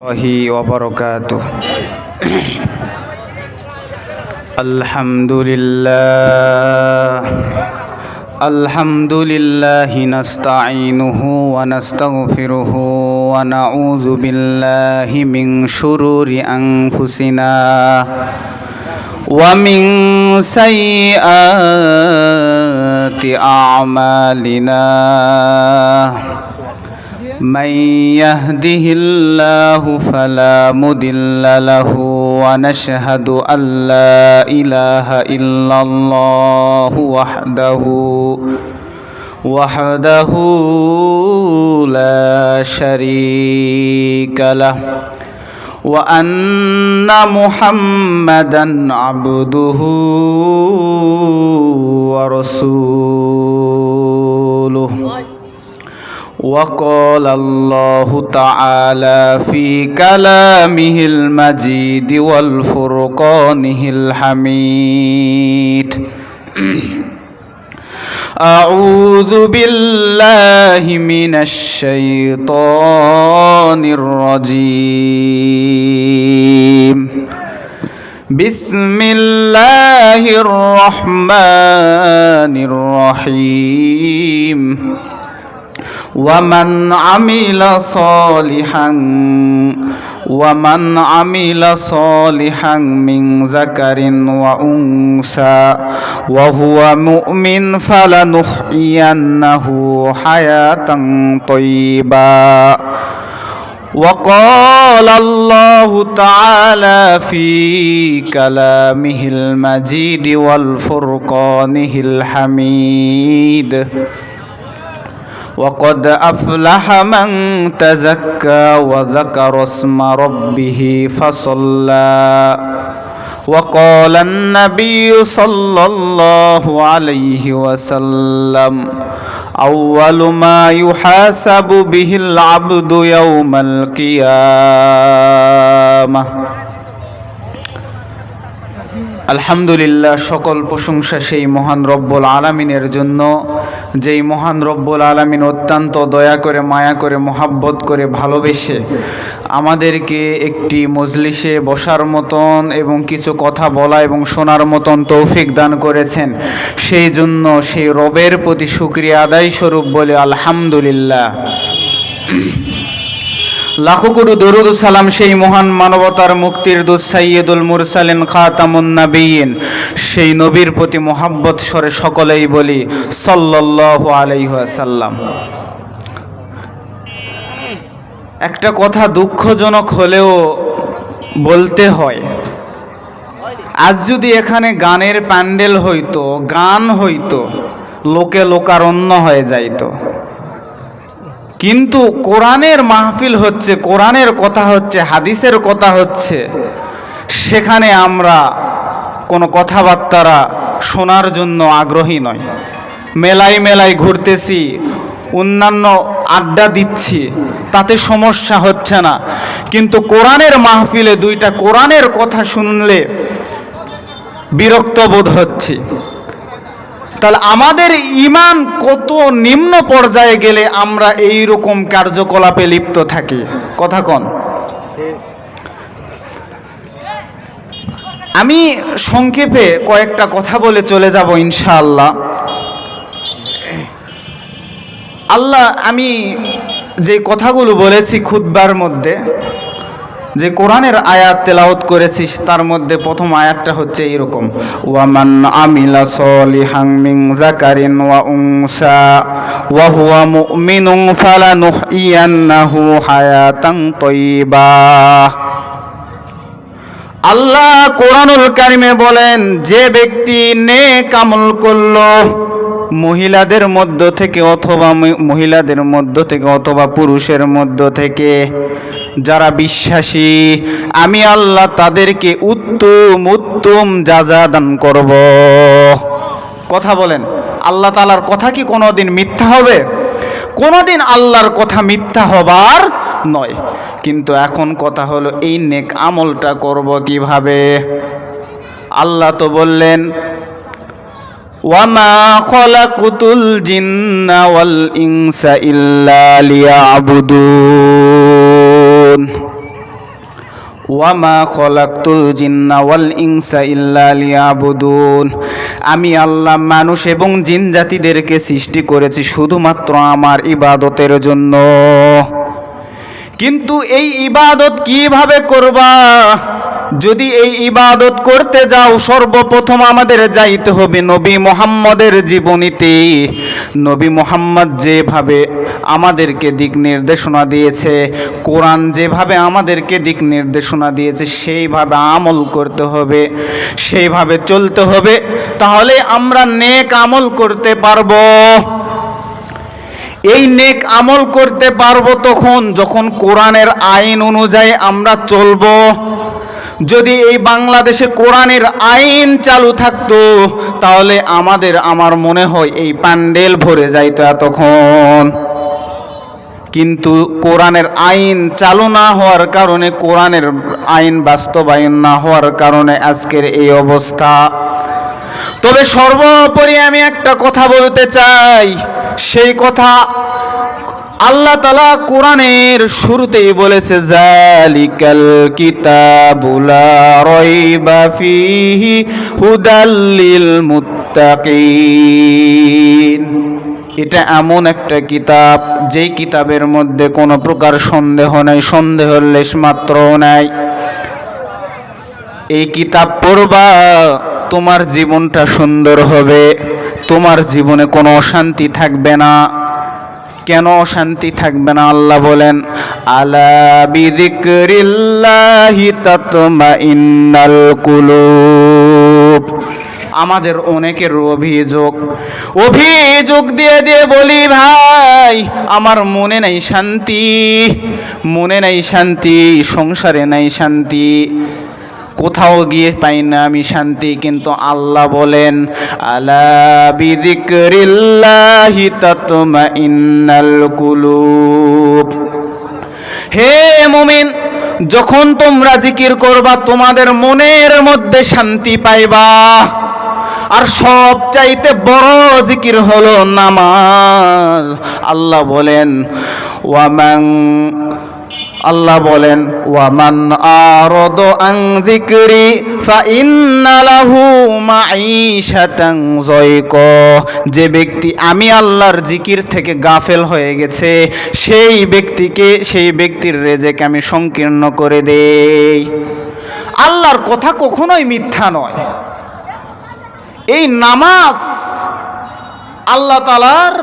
الله وبركاته. الحمد لله الحمد لله نستعينه ونستغفره ونعوذ بالله من شرور أنفسنا ومن سيئات أعمالنا. من يهده الله فلا مضل له ونشهد أن لا إله إلا الله وحده وحده لا شريك له وأن محمدا عبده ورسوله. وقال الله تعالى في كلامه المجيد والفرقانه الحميد أعوذ بالله من الشيطان الرجيم بسم الله الرحمن الرحيم ومن عمل صالحا ومن عمل صالحا من ذكر وأنثى وهو مؤمن فلنحيينه حياة طيبة. وقال الله تعالى في كلامه المجيد والفرقانه الحميد. وقد أفلح من تزكى وذكر اسم ربه فصلى. وقال النبي صلى الله عليه وسلم أول ما يحاسب به العبد يوم القيامة. আলহামদুলিল্লাহ, সকল প্রশংসা সেই মহান রব্বুল আলামিনের জন্য। যেই মহান রব্বুল আলামিন অত্যন্ত দয়া করে, মায়া করে, মোহাব্বত করে ভালোবেসে আমাদেরকে একটি মজলিসে বসার মতন এবং কিছু কথা বলা এবং শোনার মতন তৌফিক দান করেছেন। সেই জন্য সেই রবের প্রতি শুক্রিয়া আদায় স্বরূপ বলে আলহামদুলিল্লাহ। লাখো কোটি দরুদ সালাম সেই মহান মানবতার মুক্তির দুধ সাইয়দুল মুরসালিন খাতামুন নাবিয়িন সেই নবীর প্রতি মোহাব্বত স্বরে সকলেই বলি, সাল্লাল্লাহু আলাইহি ওয়াসাল্লাম। একটা কথা দুঃখজনক হলেও বলতে হয়, আজ যদি এখানে গানের প্যান্ডেল হইতো, গান হইতো, লোকে লোকারণ্য হয়ে যাইতো। কিন্তু কোরআনের মাহফিল হচ্ছে, কোরআনের কথা হচ্ছে, হাদিসের কথা হচ্ছে। সেখানে আমরা কোনো কথাবার্তারা শোনার জন্য আগ্রহী নয় মেলাই মেলাই ঘুরতেছি, অন্যান্য আড্ডা দিচ্ছি, তাতে সমস্যা হচ্ছে না। কিন্তু কোরআনের মাহফিলে দুইটা কোরআনের কথা শুনলে বিরক্ত বোধ হচ্ছে। তাহলে আমাদের ইমান কত নিম্ন পর্যায়ে গেলে আমরা এই রকম কার্যকলাপে লিপ্ত থাকি? কথা কন। আমি সংক্ষেপে কয়েকটা কথা বলে চলে যাব ইনশাআল্লাহ। আল্লাহ, আমি যে কথাগুলো বলেছি খুদ্বার মধ্যে যে কোরআনের আয়াত তেলাওত করেছিস, তার মধ্যে প্রথম আয়াতটা হচ্ছে এরকম ওয়ামান আমিলা সলিহাং মিং যাকারিন ওয়া উংসা ওয়া হুয়া মুমিনুন ফালানুহইয়ান্নাহু হায়াতান তাইয়্যিবা আল্লাহ কোরআনুল কারিমে বলেন, যে ব্যক্তি নে কামল করল, মহিলাদের মধ্য থেকে অথবা মহিলাদের মধ্য থেকে অথবা পুরুষের মধ্য থেকে যারা বিশ্বাসী, আমি আল্লাহ তাদেরকে উত্তম উত্তম যাজা দান করব। কথা বলেন, আল্লাহ তালার কথা কি কোনোদিন মিথ্যা হবে? কোনোদিন আল্লাহর কথা মিথ্যা হবার নয়। কিন্তু এখন কথা হলো, এই নেক আমলটা করব কীভাবে? আল্লাহ তো বললেন, ওয়ামা খলাকুতুল জিন্না ওয়াল ইনসা ইল্লা লিয়াবুদুন। ওয়ামা খলাক্তুল জিন্না ওয়াল ইনসা ইল্লা লিয়াবুদুন। আমি আল্লাহ মানুষ এবং জিন জাতিদেরকে সৃষ্টি করেছি শুধুমাত্র আমার ইবাদতের জন্য। কিন্তু এই ইবাদত কীভাবে করবা? যদি এই ইবাদত করতে যাও, সর্বপ্রথম আমাদের যাইতে হবে নবী মোহাম্মদের জীবনীতে। নবী মোহাম্মদ যেভাবে আমাদেরকে দিক নির্দেশনা দিয়েছে, কোরআন যেভাবে আমাদেরকে দিক নির্দেশনা দিয়েছে, সেইভাবে আমল করতে হবে, সেইভাবে চলতে হবে। তাহলে আমরা নেক আমল করতে পারব। এই নেক আমল করতে পারব তখন যখন কোরআনের আইন অনুযায়ী আমরা চলবো। যদি এই বাংলাদেশে কোরআনের আইন চালু থাকতো, তাহলে আমাদের, আমার মনে হয় এই প্যান্ডেল ভরে যাইত তখন কিন্তু কোরআনের আইন চালু না হওয়ার কারণে, কোরআনের আইন বাস্তবায়ন না হওয়ার কারণে আজকের এই অবস্থা। তবে সর্বোপরি আমি একটা কথা বলতে চাই। সেই কথা আল্লাহ তালা কোরআনের শুরুতেই বলেছে জালিকাল কিতাবুলা রয়বা ফিহি হুদাল্লিল মুত্তাকিন। এটা এমন একটা কিতাব, যেই কিতাবের মধ্যে কোনো প্রকার সন্দেহ নাই সন্দেহের লেশ মাত্র নাই। এই কিতাব পড়বা তোমার জীবনটা সুন্দর হবে, তোমার জীবনে কোনো অশান্তি থাকবে না। কেন অশান্তি থাকবে না? আল্লাহ বলেন আমাদের অনেকের অভিযোগ অভিযোগ দিয়ে দিয়ে বলি, ভাই, আমার মনে নাই শান্তি, মনে নাই শান্তি, সংসারে নাই শান্তি। কোথাও গিয়ে পাই না আমি শান্তি, কিন্তু আল্লাহ বলেন হে মুমিন, যখন তোমরা জিকির করবা, তোমাদের মনের মধ্যে শান্তি পাইবা। আর সব চাইতে বড় জিকির হলো নামাজ। আল্লাহ বলেন ওয়ামাং আল্লাহ বলেন, ওয়ামান আরদ আং যিকরি ফাইন্না লাহু মাঈশাতান জয়ক যে ব্যক্তি, আমি আল্লাহর জিকির থেকে গাফেল হয়ে গেছে, সেই ব্যক্তিকে, সেই ব্যক্তির রেজেকে আমি সংকীর্ণ করে দেই। আল্লাহর কথা কখনোই মিথ্যা নয়। এই নামাজ আল্লাহ তালার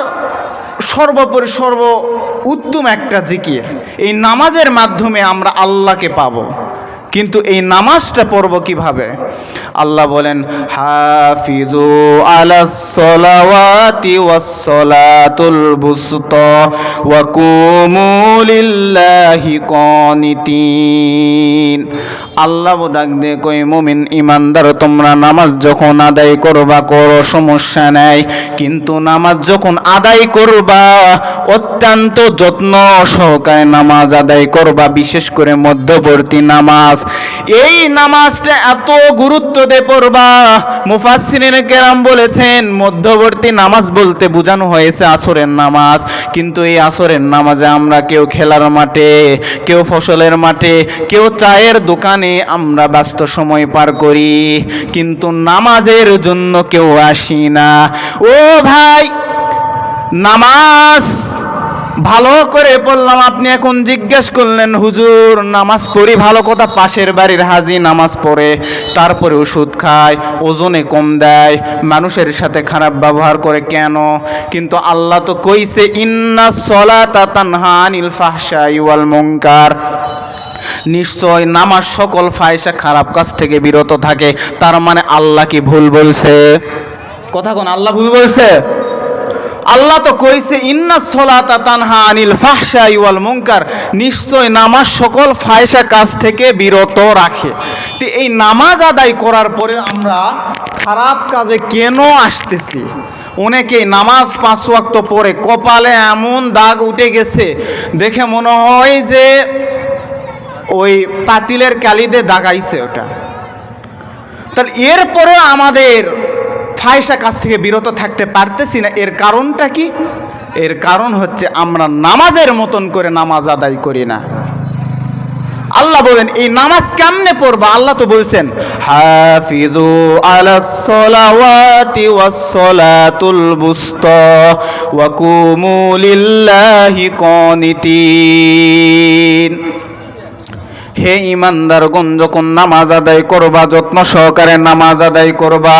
সর্বোপরি সর্ব উত্তম একটা জিকির। এই নামাজের মাধ্যমে আমরা আল্লাহকে পাবো। কিন্তু এই নামাজটা পড়ব কীভাবে? আল্লাহ বলেন হাফিজু আলাস সালাওয়াতি ওয়াস সালাতুল বুসতা ওয়া কুমু লিল্লাহি কানিতিন। আল্লাহ ডাক দে কই মুমিন ইমানদার তোমরা নামাজ যখন আদায় করবা, করো, সমস্যা নাই। কিন্তু নামাজ যখন আদায় করবা, অত্যন্ত যত্ন সহকারে নামাজ আদায় করবা, বিশেষ করে মধ্যবর্তী নামাজ। এই নামাজটা এত গুরুত্ব দিয়ে পড়বা। মুফাসসিরিন কেরাম বলেছেন, মধ্যবর্তী নামাজ বলতে বোঝানো হয়েছে আসরের নামাজ। কিন্তু এই আসরের নামাজে আমরা কেউ খেলার মাঠে, কেউ ফসলের মাঠে, কেউ চায়ের দোকানে আমরা ব্যস্ত সময় পার করি। কিন্তু নামাজের জন্য কেউ আসি না। ও ভাই, নামাজ ভালো করে বললাম, আপনি এখন জিজ্ঞেস করলেন, হুজুর, নামাজ পড়ি, ভালো কথা, পাশের বাড়ির হাজি নামাজ পড়ে, তারপরে ওষুধ খায়, ওজনে কম দেয়, মানুষের সাথে খারাপ ব্যবহার করে কেন? কিন্তু আল্লাহ তো কইছে, ইন্না সলাতা তানহা আনিল ফাহশাই ওয়াল মুনকার। নিশ্চয় নামাজ সকল ফায়সা খারাপ কাজ থেকে বিরত থাকে, তার মানে আল্লাহ কি ভুল বলছে? কথা কোন, আল্লাহ ভুল বলছে? আল্লাহ তো কইছে, ইন্না সলাতা তানহা আনিল ফাহশা ওয়াল মুনকার। নিশ্চয় নামাজ সকল ফায়সা কাজ থেকে বিরত রাখে। তো এই নামাজ আদায় করার পরে আমরা খারাপ কাজে কেন আসতেছি? অনেকেই নামাজ পাঁচ ওয়াক্ত পরে কপালে এমন দাগ উঠে গেছে, দেখে মনে হয় যে ওই পাতিলের কালিতে দাগাইছে ওটা। তাহলে এরপরে আমাদের ফায়সা কাজ থেকে বিরত থাকতে পারতেছি না। এর কারণটা কি? এর কারণ হচ্ছে আমরা নামাজের মতন করে নামাজ আদায় করি না। আল্লাহ বলেন, এই নামাজ কেমনে পড়বা? আল্লাহ তো বলছেন হাফিজু আলাস সালাওয়াতি ওয়াস সালাতুল বুস্তা ওয়া কুমু লিল্লাহি কানিতিন। হে ইমানদারগণ যখন নামাজ আদায় করবা, যত্ন সহকারে নামাজ আদায় করবা।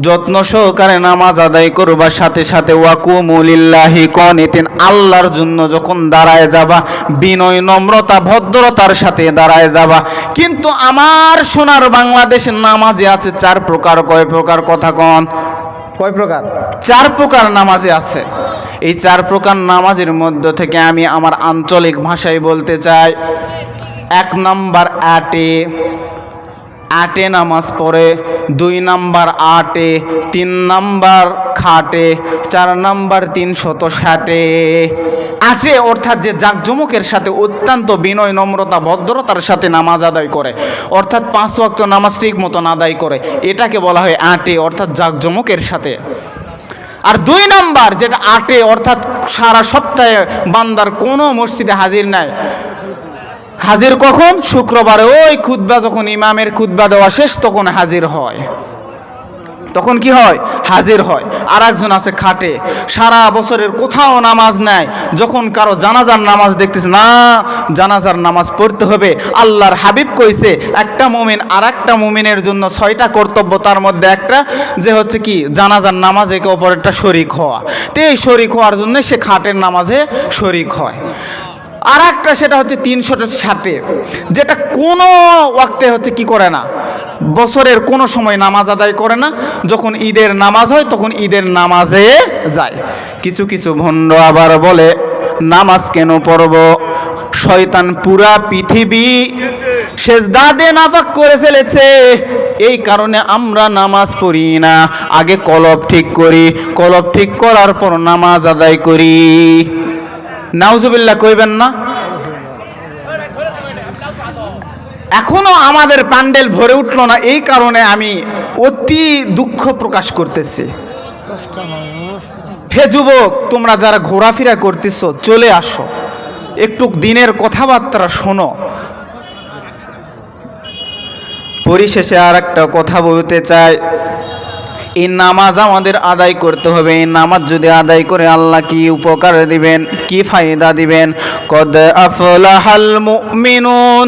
যত্ন সহকারে নামাজ আদায় করবা সাথে সাথে ওয়াকুমুলিল্লাহি কনিতিন আল্লাহর জন্য যখন দাঁড়ায় যাবা বিনয় নম্রতা ভদ্রতার সাথে দাঁড়ায় যাবা। কিন্তু আমার সোনার বাংলাদেশের নামাজে আছে চার প্রকার কয় প্রকার কথা কন? কয় প্রকার? চার প্রকার নামাজে আছে। এই চার প্রকার নামাজের মধ্য থেকে আমি আমার আঞ্চলিক ভাষায় বলতে চাই। এক নাম্বার আটে আটে নামাজ পড়ে, দুই নাম্বার আটে, তিন নাম্বার খাটে, চার নাম্বার তিনশত ষাটে। আটে অর্থাৎ যে জাকজমকের সাথে অত্যন্ত বিনয়, নম্রতা, ভদ্রতার সাথে নামাজ আদায় করে, অর্থাৎ পাঁচ ওয়াক্ত নামাজ ঠিক মতন আদায় করে, এটাকে বলা হয় আটে অর্থাৎ জাকজমকের সাথে। আর দুই নাম্বার যেটা আটে অর্থাৎ সারা সপ্তাহে বান্দার কোনো মসজিদে হাজির নাই হাজির কখন? শুক্রবারে। ওই খুতবা যখন ইমামের খুতবা দেওয়া শেষ, তখন হাজির হয়। তখন কি হয়? হাজির হয়। আর একজন আছে খাটে। সারা বছরের কোথাও নামাজ নেয় যখন কারও জানাজার নামাজ দেখতেছে, না, জানাজার নামাজ পড়তে হবে। আল্লাহর হাবিব কইছে, একটা মুমিন আর একটা মুমিনের জন্য ছয়টা কর্তব্য তার মধ্যে একটা, যে হচ্ছে কি, জানাজার নামাজ একে অপরেরটা শরিক হওয়া। তো এই শরিক হওয়ার জন্য সে খাটের নামাজে শরিক হয়। আর একটা সেটা হচ্ছে তিনশো ষাটে যেটা কোনো ওয়াক্তে হচ্ছে কি করে না? বছরের কোনো সময় নামাজ আদায় করে না, যখন ঈদের নামাজ হয় তখন ঈদের নামাজে যায়। কিছু কিছু ভণ্ড আবার বলে, নামাজ কেন পড়ব? শয়তান পুরা পৃথিবী সেজদা দিয়ে নাপাক করে ফেলেছে। এই কারণে আমরা নামাজ পড়ি না। আগে কলব ঠিক করি, কলব ঠিক করার পর নামাজ আদায় করি। নাউজুবিল্লাহ কইবেন না? এখনও আমাদের প্যান্ডেল ভরে উঠল না, এই কারণে আমি অতি দুঃখ প্রকাশ করতেছি। হে যুবক, তোমরা যারা ঘোরাফেরা করতেছ, চলে আসো। একটু দিনের কথাবার্তা শোনো। পরিশেষে আর একটা কথা বলতে চাই। এই নামাজ আমাদের আদায় করতে হবে। এই নামাজ যদি আদায় করে আল্লাহ কি উপকার দিবেন, কি ফায়দা দিবেন? কদ আফলাহাল মুমিনুন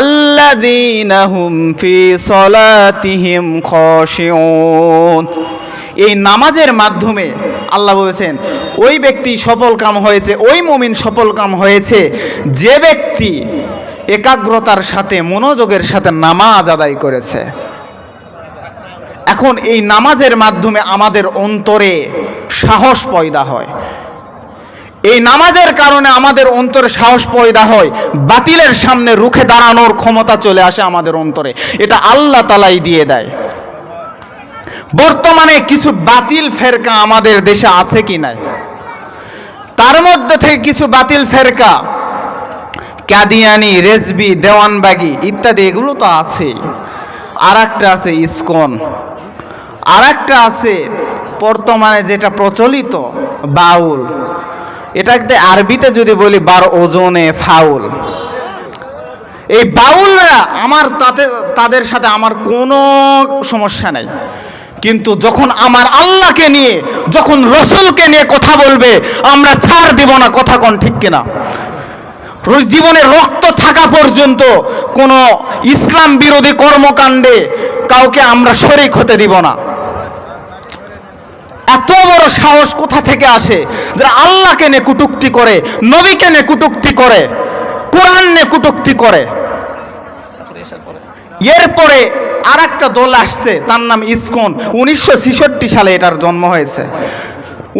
আল্লাযীনা হুম ফি সলাতিহিম খাশিউন। এই নামাজের মাধ্যমে আল্লাহ বলেছেন, ওই ব্যক্তি সফল কাম হয়েছে, ওই মুমিন সফল কাম হয়েছে, যে ব্যক্তি একাগ্রতার সাথে, মনোযোগের সাথে নামাজ আদায় করেছে। এখন এই নামাজের মাধ্যমে আমাদের অন্তরে সাহস পয়দা হয়। এই নামাজের কারণে আমাদের অন্তরে সাহস পয়দা হয়। বাতিলের সামনে রুখে দাঁড়ানোর ক্ষমতা চলে আসে আমাদের অন্তরে। এটা আল্লাহ তালাই দিয়ে দেয়। বর্তমানে কিছু বাতিল ফেরকা আমাদের দেশে আছে কি নাই? তার মধ্যে থেকে কিছু বাতিল ফেরকা, কাদিয়ানি, রেজবি, দেওয়ানবাগি ইত্যাদি, এগুলো তো আছেই। আর একটা আছে ইসকন। আর একটা আছে বর্তমানে যেটা প্রচলিত, বাউল। এটাকে আরবিতে যদি বলি, বার ওজনে ফাউল। এই বাউলরা আমার তাতে, তাদের সাথে আমার কোনো সমস্যা নাই। কিন্তু যখন আমার আল্লাহকে নিয়ে, যখন রসুলকে নিয়ে কথা বলবে, আমরা ছাড় দিব না, কথা কোন ঠিক কিনা? জীবনে রক্ত থাকা পর্যন্ত কোনো ইসলাম বিরোধী কর্মকাণ্ডে কাউকে আমরা শরিক হতে দিব না। এত বড় সাহস কোথা থেকে আসে? যারা আল্লাহকে নিয়ে কুটুক্তি করে, নবীকে নিয়ে কুটুক্তি করে, কোরআন নে কুটুক্তি করে। এরপরে আর একটা দল আসছে, তার নাম ইসকন। উনিশশো ছেষট্টি সালে এটার জন্ম হয়েছে।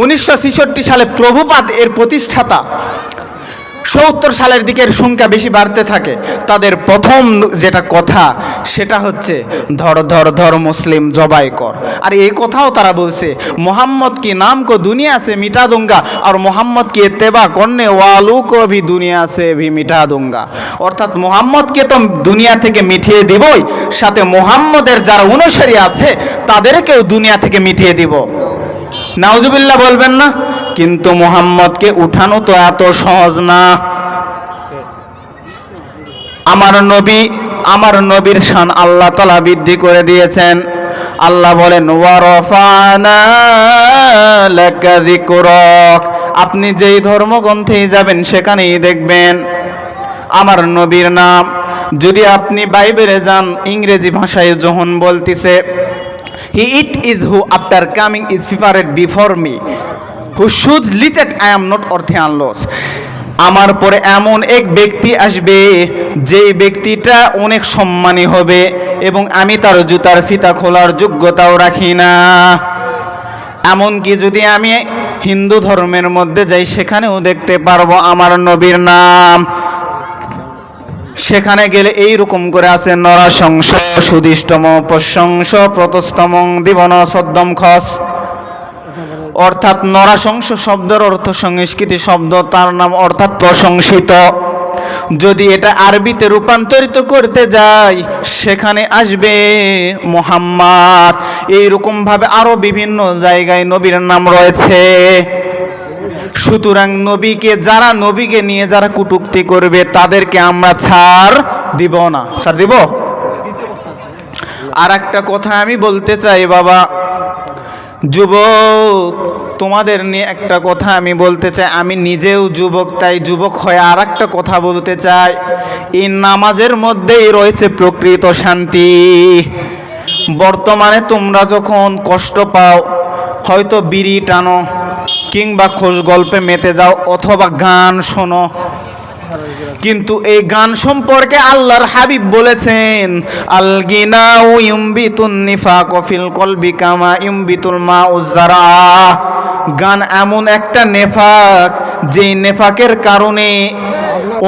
উনিশশো ছেষট্টি সালে প্রভুপাত এর প্রতিষ্ঠাতা সত্তর সালের দিকের সংখ্যা বেশি বাড়তে থাকে। তাদের প্রথম যেটা কথা, সেটা হচ্ছে, ধর ধর ধর মুসলিম, জবাই কর। আর এই কথাও তারা বলছে, মোহাম্মদ কি নাম কো দুনিয়া সে মিটা দুঙ্গা? আর মোহাম্মদ কি তেবা কন্যে ওয়ালু কো ভি দুনিয়া সে ভি মিটা দুঙ্গা? অর্থাৎ মোহাম্মদকে তো দুনিয়া থেকে মিটিয়ে দিবই, সাথে মোহাম্মদের যারা অনুসারী আছে, তাদেরকেও দুনিয়া থেকে মিটিয়ে দিব। নাউজুবিল্লাহ বলবেন না? কিন্তু মোহাম্মদকে উঠানো তো এত সহজ না। আমার নবী, আমার নবীর শান আল্লাহ তালা বৃদ্ধি করে দিয়েছেন। আল্লাহ বলেন আপনি যেই ধর্মগ্রন্থেই যাবেন, সেখানেই দেখবেন আমার নবীর নাম। যদি আপনি বাইবেলে যান, ইংরেজি ভাষায় যখন বলতেছে he it is who after coming is favourite before me who should leachate I am not অর্থে আমার পরে এমন এক ব্যক্তি আসবে, যেই ব্যক্তিটা অনেক সম্মানী হবে এবং আমি তার জুতার ফিতা খোলার যোগ্যতাও রাখি না। এমনকি যদি আমি হিন্দু ধর্মের মধ্যে যাই, সেখানেও দেখতে পারব আমার নবীর নাম। সেখানে গেলে এই রকম করে আছে, নরাশংস, সুদিষ্টম, প্রশংস প্রতস্তম দিবন সদ্যম খস। অর্থাৎ নরাশংস শব্দের অর্থ সংস্কৃতি শব্দ, তার নাম অর্থাৎ প্রশংসিত। যদি এটা আরবিতে রূপান্তরিত করতে যাই, সেখানে আসবে মোহাম্মদ। এইরকমভাবে আরও বিভিন্ন জায়গায় নবীর নাম রয়েছে। সুতরাং নবীকে যারা নবীকে নিয়ে যারা কুটুক্তি করবে, তাদেরকে আমরা ছাড় দিব না। ছাড় দিব? আর একটা কথা আমি বলতে চাই, বাবা। যুবক, তোমাদের নিয়ে একটা কথা আমি বলতে চাই। আমি নিজেও যুবক, তাই যুবক হয়ে আর একটা কথা বলতে চাই। এই নামাজের মধ্যেই রয়েছে প্রকৃত শান্তি। বর্তমানে তোমরা যখন কষ্ট পাও, হয়তো বিড়ি টানো কিংবা খোঁজ গল্পে মেতে যাও, অথবা গান শোনো কিন্তু এই গান সম্পর্কে আল্লাহর হাবিব বলেছেন, আল গিনা ও ইউম্বিতুন নিফাক ফিল কলবি কামা মা উজ্জারা গান এমন একটা নেফাক, যেই নেফাকের কারণে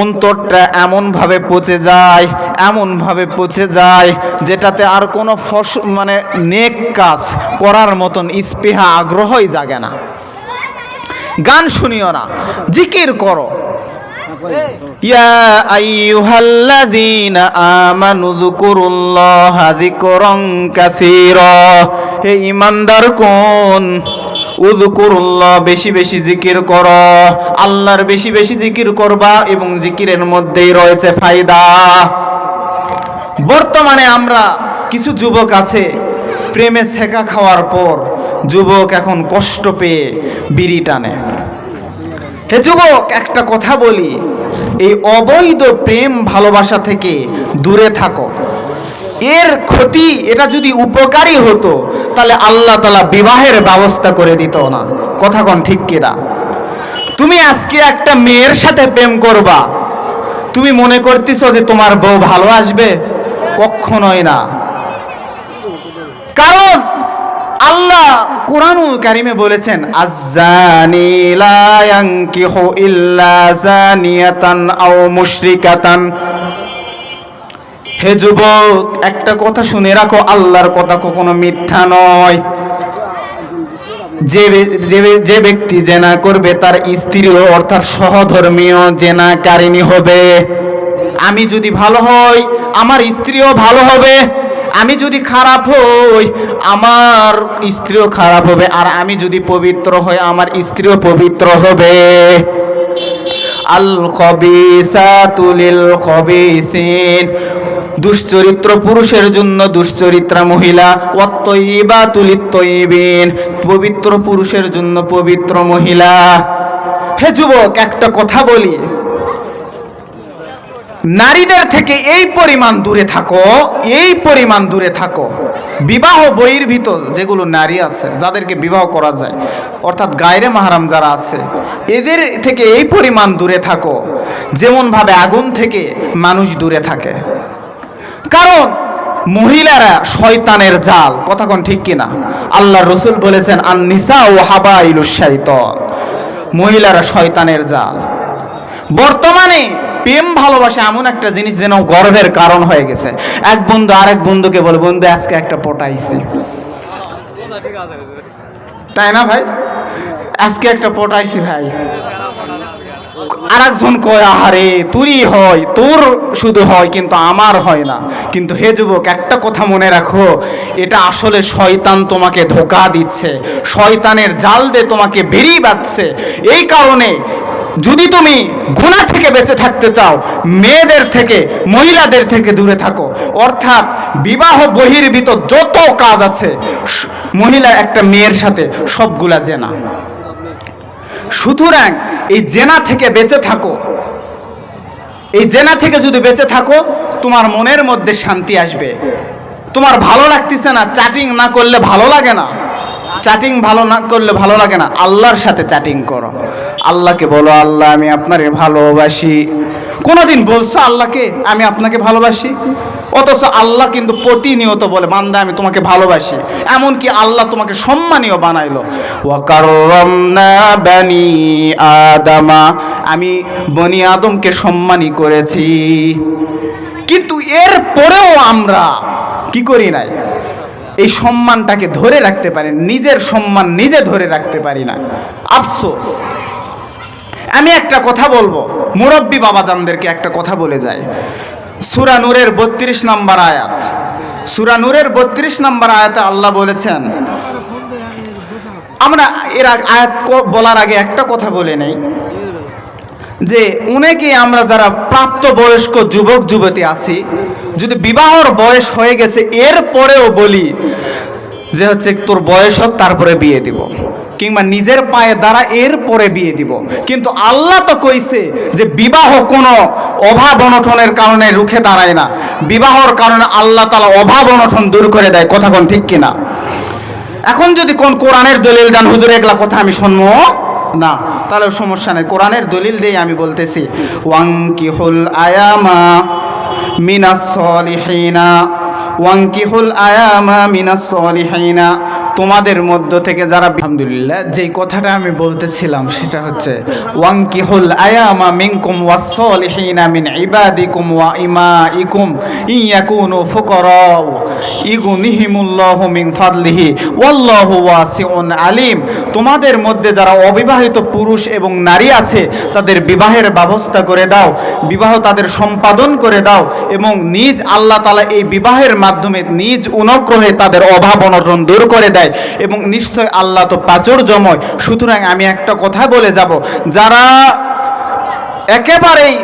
অন্তরটা এমনভাবে পচে যায়, এমনভাবে পচে যায়, যেটাতে আর কোনো ফস মানে নেক কাজ করার মতন স্পৃহা আগ্রহই জাগে না। গান শুনিও না, জিকির করো। ইয়া আইয়ুহাল্লাযীনা আমানু যকুরুল্লাহা যিকরান কাসীরা। হে ঈমানদার কোন, উযকুরুল্লাহ, বেশি বেশি জিকির করো। আল্লাহর বেশি বেশি জিকির করবা এবং জিকিরের মধ্যেই রয়েছে ফায়দা। বর্তমানে আমরা কিছু যুবক আছে, প্রেমে ছেঁকা খাওয়ার পর যুবক এখন কষ্ট পেয়ে বিড়ি টানে। হে যুবক, একটা কথা বলি। এই অবৈধ প্রেম ভালোবাসা থেকে দূরে থাকো। এর ক্ষতি, এটা যদি উপকারী হতো, তাহলে আল্লাহ তালা বিবাহের ব্যবস্থা করে দিত না। কথা কোন ঠিক কিনা? তুমি আজকে একটা মেয়ের সাথে প্রেম করবা। তুমি মনে করতেছ যে তোমার বউ ভালো আসবে? কখনোই না। কারণ আল্লাহ কোরআনুল কারিমে বলেছেন, আজ্জানি ইল্লা জানিয়াতান আও মুশরিকাতান। হে যুবক, একটা কথা শুনে রাখো, আল্লাহর কথা কখনো মিথ্যা নয়। যে যে ব্যক্তি জেনা করবে, তার স্ত্রীও অর্থাৎ সহধর্মীয় জেনাকারিনী হবে। আমি যদি ভালো হই, আমার স্ত্রীও ভালো হবে। আমি যদি খারাপ হই, আমার স্ত্রীও খারাপ হবে, আর আমি যদি পবিত্র হই, আমার স্ত্রীও পবিত্র হবে। আল খবিসাতু লিল খবিসিন দুশ্চরিত্র পুরুষের জন্য দুশ্চরিত্রা মহিলা অত্যইবা তুলিত পবিত্র পুরুষের জন্য পবিত্র মহিলা। হে যুবক, একটা কথা বলি। নারীদের থেকে এই পরিমাণ দূরে থাকো, এই পরিমাণ দূরে থাকো। বিবাহ বইয়ের ভিতর যেগুলো নারী আছে, যাদেরকে বিবাহ করা যায়, অর্থাৎ গায়রে মাহারাম যারা আছে, এদের থেকে এই পরিমাণ দূরে থাকো, যেমনভাবে আগুন থেকে মানুষ দূরে থাকে। কারণ মহিলারা শয়তানের জাল, কথা কোন ঠিক কিনা? আল্লাহ রসুল বলেছেন আন নিসা ও হাবা শাইতন। মহিলারা শয়তানের জাল। বর্তমানে প্রেম ভালোবাসা এমন একটা জিনিস যেন গর্বের কারণ হয়ে গেছে। এক বন্ধু আরেক বন্ধুকে বলে, বন্ধু, আজকে একটা পটাইছি তাই না ভাই? আজকে একটা পটাইছি ভাই। আরেকজন কয়, আহারে তুরই হয়, তোর শুধু হয়, কিন্তু আমার হয় না। কিন্তু হে যুবক, একটা কথা মনে রাখো, এটা আসলে শয়তান তোমাকে ধোকা দিচ্ছে। শয়তানের জাল দিয়ে তোমাকে বেরিয়ে বাঁধছে। এই কারণে যদি তুমি গুণা থেকে বেঁচে থাকতে চাও, মেয়েদের থেকে, মহিলাদের থেকে দূরে থাকো। অর্থাৎ বিবাহ বহির্ভূত যত কাজ আছে মহিলা একটা মেয়ের সাথে সবগুলা জেনা। সুতরাং এই জেনা থেকে বেঁচে থাকো। এই জেনা থেকে যদি বেঁচে থাকো, তোমার মনের মধ্যে শান্তি আসবে। তোমার ভালো লাগতেছে না চাটিং না করলে ভালো লাগে না। চাটিং ভালো না করলে ভালো লাগে না, আল্লাহর সাথে চাটিং করো। আল্লাহকে বলো, আল্লাহ, আমি আপনারে ভালোবাসি। কোনোদিন বলছো আল্লাহকে, আমি আপনাকে ভালোবাসি? অথচ আল্লাহ কিন্তু প্রতিনিয়ত বলে, বান্দা, আমি তোমাকে ভালোবাসি। এমনকি আল্লাহ তোমাকে সম্মানীয় বানাইলো। আদামা। আমি বনি আদমকে সম্মানী করেছি। কিন্তু এর পরেও আমরা কি করি নাই? এই সম্মানটাকে ধরে রাখতে পারি নিজের সম্মান নিজে ধরে রাখতে পারি না। আফসোস। আমি একটা কথা বলব, মুরব্বী বাবাজানদেরকে একটা কথা বলে যাই। সুরা নূরের বত্রিশ নম্বর আয়াত। সুরা নূরের বত্রিশ নম্বর আয়াতে আল্লাহ বলেছেন, আমরা এর আয়াত বলার আগে একটা কথা বলে নেই। যে অনেকে আমরা যারা প্রাপ্তবয়স্ক যুবক, যুবতী আছি, যদি বিবাহর বয়স হয়ে গেছে এর পরেও বলি যে হচ্ছে তোর বয়স হোক, তারপরে বিয়ে দিব। কিংবা নিজের পায়ে দ্বারা এর পরে বিয়ে দিব। কিন্তু আল্লাহ তো কইছে যে বিবাহ কোনো অভাব অনটনের কারণে রুখে দাঁড়ায় না। বিবাহর কারণে আল্লাহ তালা অভাব অনটন দূর করে দেয়। কথা কোন ঠিক কিনা? এখন যদি কোন কোরআনের দলিল দেন, হুজুর এগুলা কথা আমি শুনব। না, তাহলে সমস্যা নেই। কোরআনের দলিল দিয়ে আমি বলতেছি। ওয়াঙ্কিহুল আয়ামা মিনাস সলিহিনা। হুল আয়ামা মিনাস সলিহিনা। তোমাদের মধ্য থেকে যারা আলহামদুলিল্লাহ, যেই কথাটা আমি বলতেছিলাম সেটা হচ্ছে ওয়াঙ্কিহুল আয়ামা মিনকুম ওয়াসসলিহিনা মিন ইবাদিকুম ওয়া ইমাইকুম ইয়াকুনু ফুকারা ইগুনিহিমুল্লাহু মিন ফাদলিহি, ওয়াল্লাহু ওয়াসিউন আলিম। তোমাদের মধ্যে যারা অবিবাহিত পুরুষ এবং নারী আছে, তাদের বিবাহের ব্যবস্থা করে দাও, বিবাহ তাদের সম্পাদন করে দাও এবং নিজ আল্লাহ তালা এই বিবাহের মাধ্যমে নিজ অনুগ্রহে তাদের অভাব অনটন দূর করে দেয়। এবং নিশ্চয় আল্লাহ তো প্রাচুর্যময়। সুতরাং আমি একটা কথা বলে যাব। যারা একেবারেই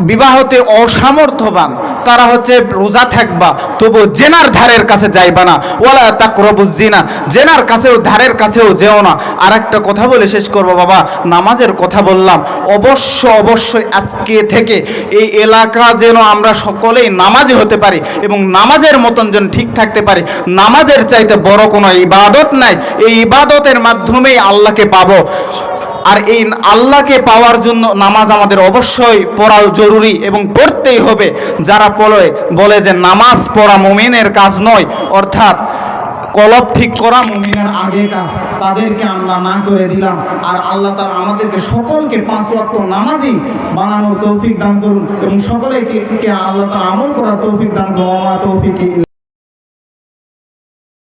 বিবাহতে অসামর্থ্যবান। তারা হচ্ছে রোজা থাকবা তবু জেনার ধারের কাছে যাইবা না। ওলা তা তাকরবু জিনা, জেনার কাছেও, ধারের কাছেও যেও না। আর একটা কথা বলে শেষ করব বাবা, নামাজের কথা বললাম। অবশ্য, অবশ্যই আজকে থেকে এই এলাকা যেন আমরা সকলেই নামাজি হতে পারি এবং নামাজের মতন যেন ঠিক থাকতে পারি। নামাজের চাইতে বড় কোনো ইবাদত নাই। এই ইবাদতের মাধ্যমেই আল্লাহকে পাবো। আর এই আল্লাহকে পাওয়ার জন্য নামাজ আমাদের অবশ্যই পড়া জরুরি এবং পড়তেই হবে। যারা বলে বলে যে নামাজ পড়া মুমিনের কাজ নয়, অর্থাৎ কলব ঠিক করা মুমিনের আগে কাজ। তাদেরকে আমরা না করে দিলাম। আর আল্লাহ তারা আমাদেরকে সকলকে পাঁচ ওয়াক্ত নামাজি বানানোর তৌফিক দান করুন এবং সকলেকে কে আল্লাহ তাআলা আমল করার তৌফিক দান করুন। তৌফিক